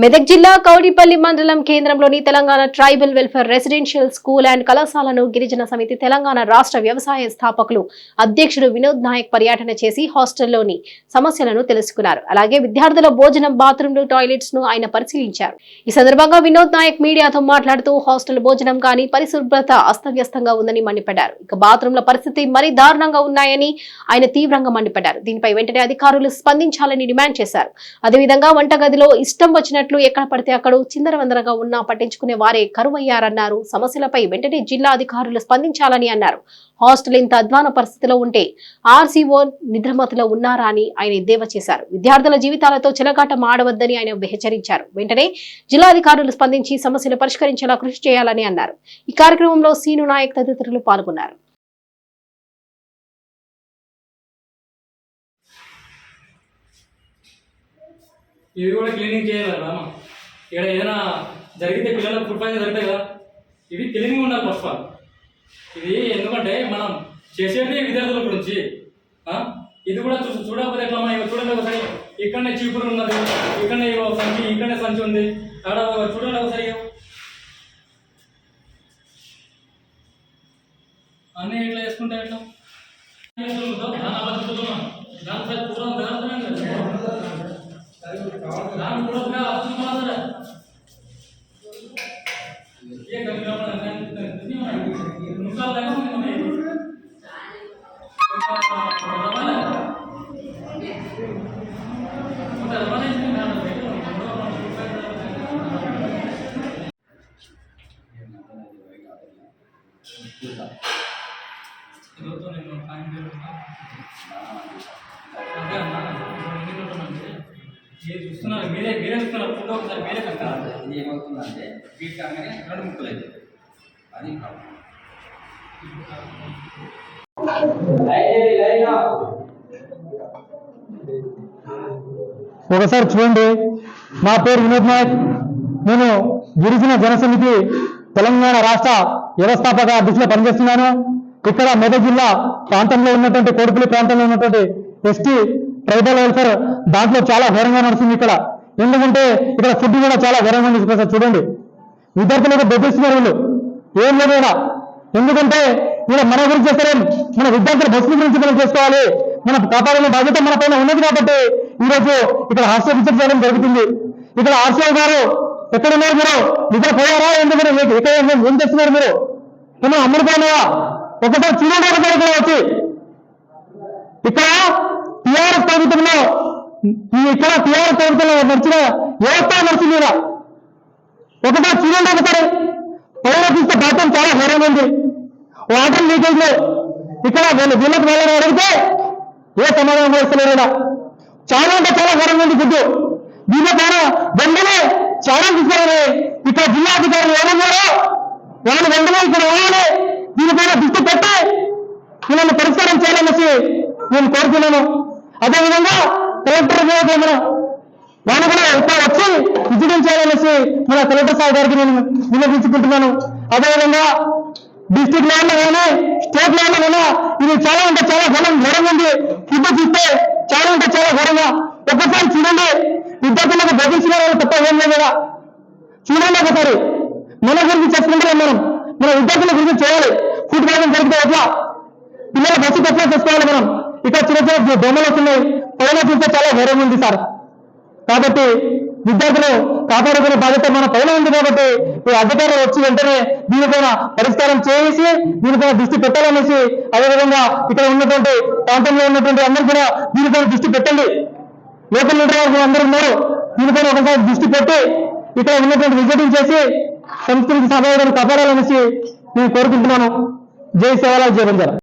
మెదక్ జిల్లా కౌడిపల్లి మండలం కేంద్రంలోని Telangana tribal welfare residential school and కళాశాలను గిరిజన సమితి తెలంగాణ రాష్ట్ర వ్యవసాయ స్థాపకులు అధ్యక్షుడు వినోద్ నాయక్ పర్యటన చేసి హాస్టల్లోని సమస్యలను తెలుసుకున్నారు. అలాగే విద్యార్థుల భోజనం బాత్రూంలు టాయిలెట్స్ను ఆయన పరిశీలించారు. ఈ సందర్భంగా వినోద్ నాయక్ మీడియాతో మాట్లాడుతూ హాస్టల్ భోజనం కానీ పరిశుభ్రత అస్తవ్యస్తంగా ఉందని మండిపడ్డారు. ఇక బాత్రూంల పరిస్థితి మరీ దారుణంగా ఉన్నాయని ఆయన తీవ్రంగా మండిపడ్డారు. దీనిపై వెంటనే అధికారులు స్పందించాలని డిమాండ్ చేశారు. అదేవిధంగా వంటగదిలో ఇష్టం వచ్చినట్లు ఎక్కడ పడితే అక్కడ చిందరవందరగా ఉన్నా పట్టించుకునే వారే కరువయ్యారన్నారు. సమస్యలపై వెంటనే జిల్లా అధికారులు స్పందించాలని అన్నారు. హాస్టల్ ఇంత అధ్వాన పరిస్థితిలో ఉంటే ఆర్సీఓ నిద్రమతిలో ఉన్నారా అని ఆయన ఎద్దేవా చేశారు. విద్యార్థుల జీవితాలతో చిలకాట ఆడవద్దని ఆయన హెచ్చరించారు వెంటనే జిల్లా అధికారులు స్పందించి సమస్యలు పరిష్కరించేలా కృషి చేయాలని అన్నారు. ఈ కార్యక్రమంలో సీను నాయక్ తదితరులు పాల్గొన్నారు. ఇవి కూడా క్లీనింగ్ చేయాలి రామ ఇక్కడ ఏదైనా జరిగితే పిల్లలకు ఫుడ్ పాయిజన్ జరుగుతాయి కదా. ఇవి క్లీనింగ్ ఉండాలి ఫస్ట్ ఆఫ్ ఆల్ ఇది ఎందుకంటే మనం చేసేది విద్యార్థుల గురించి. ఇది కూడా చూ చూడకపోతే ఎట్లా అమ్మా? చూడండి ఒకసారి. ఇక్కడనే చీపురు ఉన్నది. ఇక్కడనే సంచి ఇక్కడనే సంచి ఉంది. ఆడ ఒక చూడండి ఒకసారి. ఇగో. అన్నీ ఇట్లా వేసుకుంటే ఎట్లా? దాని దాని పూర్వం దాని नाम पूरा का आपसे मार रहा है ये कभी ना पड़ा है नहीं हो रहा नुकसान लगा मुझे नहीं మీరు చూస్తున్నారు మీరే మీరే చూస్తున్నారు ఫోటో ఒకసారి మీరే ఇది ఏమవుతుందంటే వీటి కాగానే రెండు ముక్కలు అవుతాయి అది ప్రాబ్లం ఒకసారి చూడండి. నా పేరు వినోద్ నాయక్. నేను గిరిజన జనసమితి తెలంగాణ రాష్ట్ర వ్యవస్థాపక అధ్యక్షులు పనిచేస్తున్నాను. ఇక్కడ మెదక్ జిల్లా ప్రాంతంలో ఉన్నటువంటి కోడుపల్లి ప్రాంతంలో ఉన్నటువంటి ఎస్టీ ట్రైబల్ వెల్ఫేర్ దాంట్లో చాలా ఘోరంగా నడుస్తుంది ఇక్కడ. ఎందుకంటే ఇక్కడ ఫుడ్ కూడా చాలా ఘోరంగా ఉంది. చూడండి. విద్యార్థులకు బెదిరిస్తున్నారు వీళ్ళు. ఏం లేదు ఇలా ఎందుకంటే వీళ్ళ మన గురించి చేస్తారేం మన విద్యార్థుల బస్సుల గురించి మనం చేసుకోవాలి. మన కాపాడే బాధ్యత మన పైన ఉన్నది కాబట్టి ఈరోజు ఇక్కడ హాస్టల్ విజిట్ చేయడం జరుగుతుంది. ఇక్కడ ఆర్సీఓ గారు ఎక్కడ ఉన్నారు మీరు? ఇక్కడ పోయారా? ఎందుకంటే మీకు ఇక్కడ ఏం- చేస్తున్నారు మీరు? ఏమో అమ్ముడుపోయినావా ఒకసారి చూడండి ఒకసారి ఇక్కడ వచ్చి. ఇక్కడ ఇక్కడ టిఆర్ఎస్ ప్రభుత్వంలో నడిచిన వ్యవస్థ నడిచింది ఇక్కడ ఒకసారి చూడండి ఒకసారి పైన చూస్తే చాలా ఘోరంగా ఉంది. వాటర్ లీకేజ్లో ఇక్కడ వీళ్ళు వీళ్ళకి వెళ్ళని అడిగితే ఏ సమాధానం చేస్తున్నారు ఈడ. చాలా అంటే చాలా ఘోరంగా ఉంది గుడ్డు. దీని పైన వెంటనే చాలా తీసుకోవాలి ఇక్కడ జిల్లా అధికారులు ఏమన్నారో వాళ్ళు వెంటనే ఇక్కడ రావాలి. దీనిపైన దృష్టి పెట్టి వీళ్ళని పరిష్కారం చేయాలనేసి నేను కోరుతున్నాను. అదేవిధంగా కలెక్టర్ గారికి మన వాళ్ళు కూడా ఇక్కడ వచ్చి విజిటించాలనేసి మన కలెక్టర్ సార్ గారికి నేను విన్నపించుకుంటున్నాను అదేవిధంగా డిస్టిక్ లెవెల్లో కానీ స్టేట్ లెవెల్లో కానీ ఇది చాలా అంటే చాలా ఘనం ఘనంగా ఉంది. ఫుడ్ చూస్తే చాలా అంటే చాలా ఘనంగా. ఒక్కసారి చూడండి. విద్యార్థులకు బోధించిన వాళ్ళు తప్ప ఏం లేదు కదా. చూడండి ఒకసారి. మన గురించి చేసుకుంటాం మనం. మన విద్యార్థుల గురించి చేయాలి. ఫుడ్ ప్రాబ్లం జరిగితే ఎట్లా? పిల్లల బస్సు ఎట్లా చేసుకోవాలి మనం? ఇక్కడ చిన్న చిన్న బొమ్మలు వస్తున్నాయి. పైన చూస్తే చాలా ఘోరంగా ఉంది సార్. కాబట్టి విద్యార్థులు కాపాడుకునే బాధ్యత మన పైన ఉంది కాబట్టి ఈ అధికారులు వచ్చి వెంటనే దీనిపైన పరిష్కారం చేసి దీనిపైన దృష్టి పెట్టాలనేసి అదేవిధంగా ఇక్కడ ఉన్నటువంటి ప్రాంతంలో ఉన్నటువంటి అందరూ కూడా దీనిపైన దృష్టి పెట్టండి. లోకల్ లీడర్ అందరూ ఉన్నారు. దీనిపైన ఒకసారి దృష్టి పెట్టి ఇక్కడ ఉన్నటువంటి విజిటింగ్ చేసి సంస్కృతి సభ్యులను కాపాడాలనేసి నేను కోరుకుంటున్నాను. జై సేవల జయ